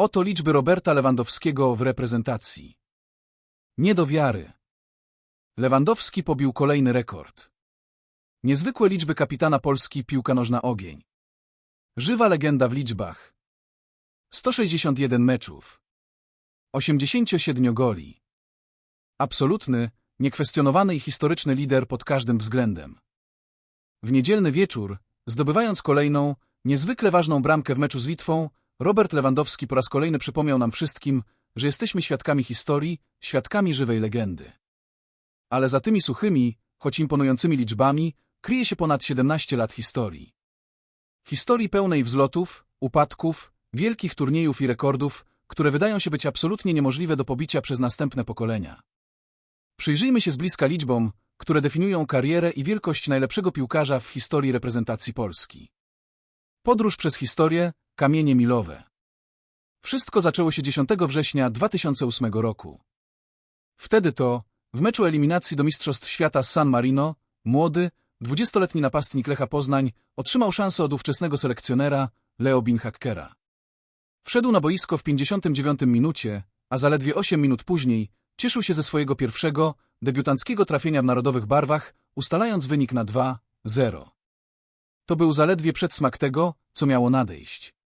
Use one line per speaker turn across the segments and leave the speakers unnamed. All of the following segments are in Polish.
Oto liczby Roberta Lewandowskiego w reprezentacji. Nie do wiary. Lewandowski pobił kolejny rekord. Niezwykłe liczby kapitana Polski piłka nożna ogień. Żywa legenda w liczbach. 161 meczów. 87 goli. Absolutny, niekwestionowany i historyczny lider pod każdym względem. W niedzielny wieczór, zdobywając kolejną, niezwykle ważną bramkę w meczu z Litwą, Robert Lewandowski po raz kolejny przypomniał nam wszystkim, że jesteśmy świadkami historii, świadkami żywej legendy. Ale za tymi suchymi, choć imponującymi liczbami, kryje się ponad 17 lat historii. Historii pełnej wzlotów, upadków, wielkich turniejów i rekordów, które wydają się być absolutnie niemożliwe do pobicia przez następne pokolenia. Przyjrzyjmy się z bliska liczbom, które definiują karierę i wielkość najlepszego piłkarza w historii reprezentacji Polski. Podróż przez historię, kamienie milowe. Wszystko zaczęło się 10 września 2008 roku. Wtedy to, w meczu eliminacji do Mistrzostw Świata San Marino, młody, 20-letni napastnik Lecha Poznań otrzymał szansę od ówczesnego selekcjonera Leo Binhackera. Wszedł na boisko w 59 minucie, a zaledwie 8 minut później cieszył się ze swojego pierwszego, debiutanckiego trafienia w narodowych barwach, ustalając wynik na 2-0. To był zaledwie przedsmak tego, co miało nadejść.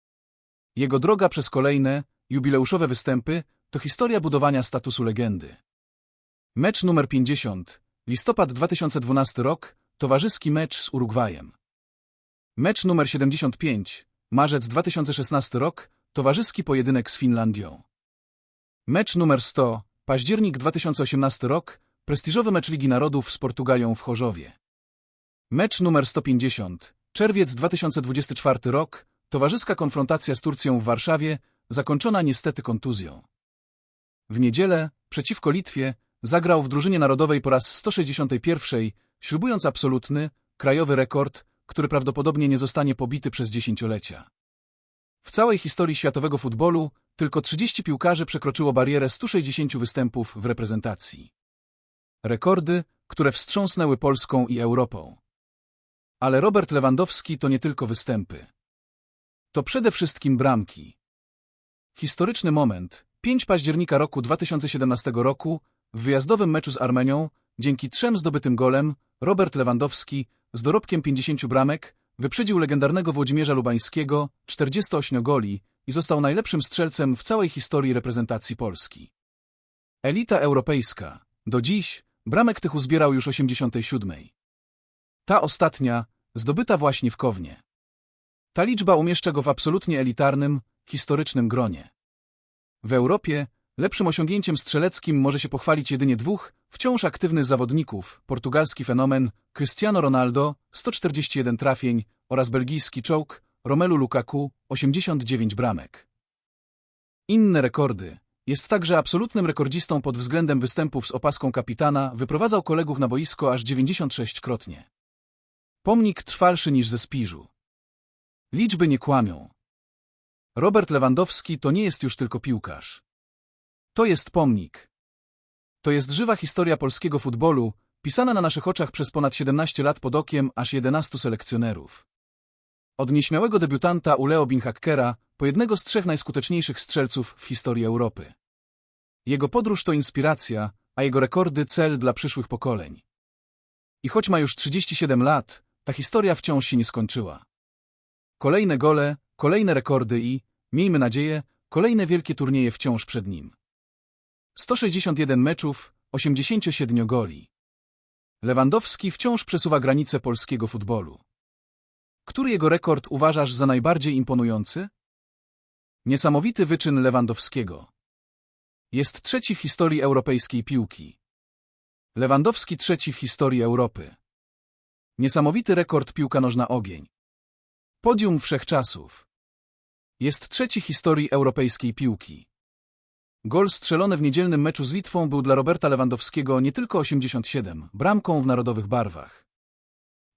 Jego droga przez kolejne, jubileuszowe występy to historia budowania statusu legendy. Mecz numer 50, listopad 2012 rok, towarzyski mecz z Urugwajem. Mecz numer 75, marzec 2016 rok, towarzyski pojedynek z Finlandią. Mecz numer 100, październik 2018 rok, prestiżowy mecz Ligi Narodów z Portugalią w Chorzowie. Mecz numer 150, czerwiec 2024 rok, towarzyska konfrontacja z Turcją w Warszawie, zakończona niestety kontuzją. W niedzielę, przeciwko Litwie, zagrał w drużynie narodowej po raz 161, ślubując absolutny, krajowy rekord, który prawdopodobnie nie zostanie pobity przez dziesięciolecia. W całej historii światowego futbolu tylko 30 piłkarzy przekroczyło barierę 160 występów w reprezentacji. Rekordy, które wstrząsnęły Polską i Europą. Ale Robert Lewandowski to nie tylko występy. To przede wszystkim bramki. Historyczny moment, 5 października roku 2017 roku, w wyjazdowym meczu z Armenią, dzięki trzem zdobytym golem, Robert Lewandowski, z dorobkiem 50 bramek, wyprzedził legendarnego Włodzimierza Lubańskiego, 48 goli i został najlepszym strzelcem w całej historii reprezentacji Polski. Elita europejska. Do dziś bramek tych uzbierał już 87. Ta ostatnia, zdobyta właśnie w Kownie. Ta liczba umieszcza go w absolutnie elitarnym, historycznym gronie. W Europie lepszym osiągnięciem strzeleckim może się pochwalić jedynie dwóch, wciąż aktywnych zawodników, portugalski fenomen Cristiano Ronaldo, 141 trafień oraz belgijski czołg Romelu Lukaku, 89 bramek. Inne rekordy. Jest także absolutnym rekordzistą pod względem występów z opaską kapitana, wyprowadzał kolegów na boisko aż 96-krotnie. Pomnik trwalszy niż ze Spiżu. Liczby nie kłamią. Robert Lewandowski to nie jest już tylko piłkarz. To jest pomnik. To jest żywa historia polskiego futbolu, pisana na naszych oczach przez ponad 17 lat pod okiem aż 11 selekcjonerów. Od nieśmiałego debiutanta u Leo Binhackera po jednego z trzech najskuteczniejszych strzelców w historii Europy. Jego podróż to inspiracja, a jego rekordy cel dla przyszłych pokoleń. I choć ma już 37 lat, ta historia wciąż się nie skończyła. Kolejne gole, kolejne rekordy i, miejmy nadzieję, kolejne wielkie turnieje wciąż przed nim. 161 meczów, 87 goli. Lewandowski wciąż przesuwa granice polskiego futbolu. Który jego rekord uważasz za najbardziej imponujący? Niesamowity wyczyn Lewandowskiego. Jest trzeci w historii europejskiej piłki. Lewandowski trzeci w historii Europy. Niesamowity rekord piłka nożna ogień. Podium wszechczasów. Jest trzeci historii europejskiej piłki. Gol strzelony w niedzielnym meczu z Litwą był dla Roberta Lewandowskiego nie tylko 87, bramką w narodowych barwach.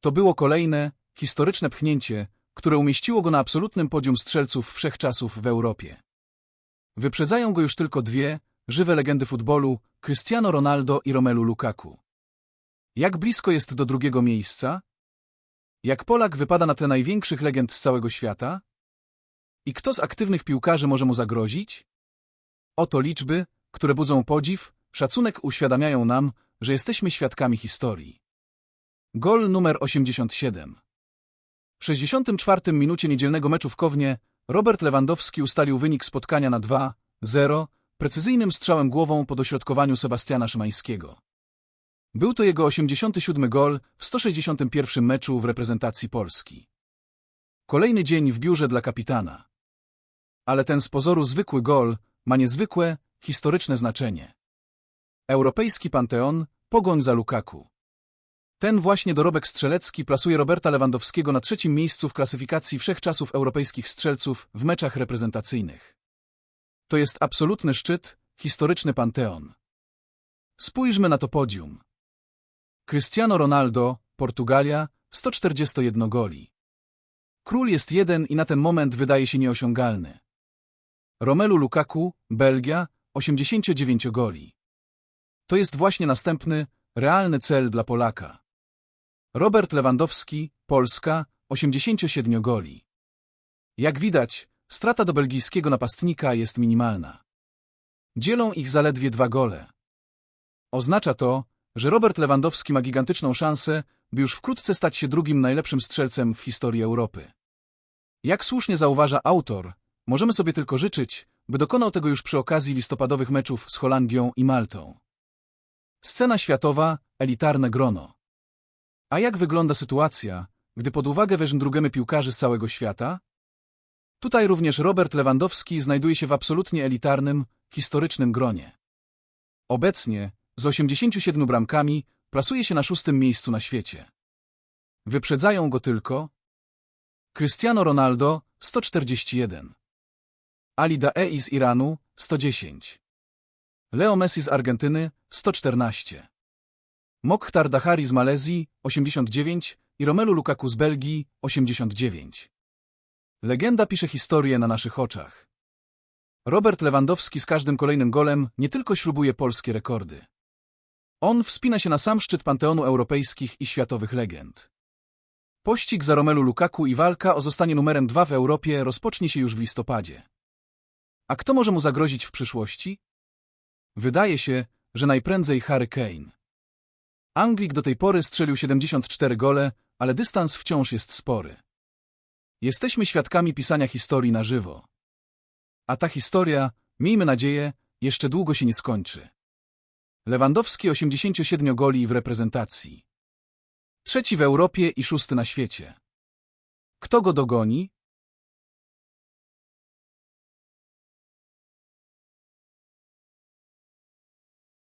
To było kolejne, historyczne pchnięcie, które umieściło go na absolutnym podium strzelców wszechczasów w Europie. Wyprzedzają go już tylko dwie, żywe legendy futbolu, Cristiano Ronaldo i Romelu Lukaku. Jak blisko jest do drugiego miejsca? Jak Polak wypada na tle największych legend z całego świata? I kto z aktywnych piłkarzy może mu zagrozić? Oto liczby, które budzą podziw, szacunek uświadamiają nam, że jesteśmy świadkami historii. Gol numer 87. W 64 minucie niedzielnego meczu w Kownie Robert Lewandowski ustalił wynik spotkania na 2-0 precyzyjnym strzałem głową po dośrodkowaniu Sebastiana Szymańskiego. Był to jego 87 gol w 161 meczu w reprezentacji Polski. Kolejny dzień w biurze dla kapitana. Ale ten z pozoru zwykły gol ma niezwykłe, historyczne znaczenie. Europejski Panteon, pogoń za Lukaku. Ten właśnie dorobek strzelecki plasuje Roberta Lewandowskiego na trzecim miejscu w klasyfikacji wszechczasów europejskich strzelców w meczach reprezentacyjnych. To jest absolutny szczyt, historyczny panteon. Spójrzmy na to podium. Cristiano Ronaldo, Portugalia, 141 goli. Król jest jeden i na ten moment wydaje się nieosiągalny. Romelu Lukaku, Belgia, 89 goli. To jest właśnie następny, realny cel dla Polaka. Robert Lewandowski, Polska, 87 goli. Jak widać, strata do belgijskiego napastnika jest minimalna. Dzielą ich zaledwie dwa gole. Oznacza to, że Robert Lewandowski ma gigantyczną szansę, by już wkrótce stać się drugim najlepszym strzelcem w historii Europy. Jak słusznie zauważa autor, możemy sobie tylko życzyć, by dokonał tego już przy okazji listopadowych meczów z Holandią i Maltą. Scena światowa, elitarne grono. A jak wygląda sytuacja, gdy pod uwagę weźmiemy drugemy piłkarzy z całego świata? Tutaj również Robert Lewandowski znajduje się w absolutnie elitarnym, historycznym gronie. Obecnie, z 87 bramkami, plasuje się na szóstym miejscu na świecie. Wyprzedzają go tylko Cristiano Ronaldo 141, Ali Daei z Iranu 110, Leo Messi z Argentyny 114, Mokhtar Dahari z Malezji 89 i Romelu Lukaku z Belgii 89. Legenda pisze historię na naszych oczach. Robert Lewandowski z każdym kolejnym golem nie tylko śrubuje polskie rekordy. On wspina się na sam szczyt panteonu europejskich i światowych legend. Pościg za Romelu Lukaku i walka o zostanie numerem dwa w Europie rozpocznie się już w listopadzie. A kto może mu zagrozić w przyszłości? Wydaje się, że najprędzej Harry Kane. Anglik do tej pory strzelił 74 gole, ale dystans wciąż jest spory. Jesteśmy świadkami pisania historii na żywo. A ta historia, miejmy nadzieję, jeszcze długo się nie skończy. Lewandowski 87 goli w reprezentacji. Trzeci w Europie i szósty na świecie. Kto go dogoni?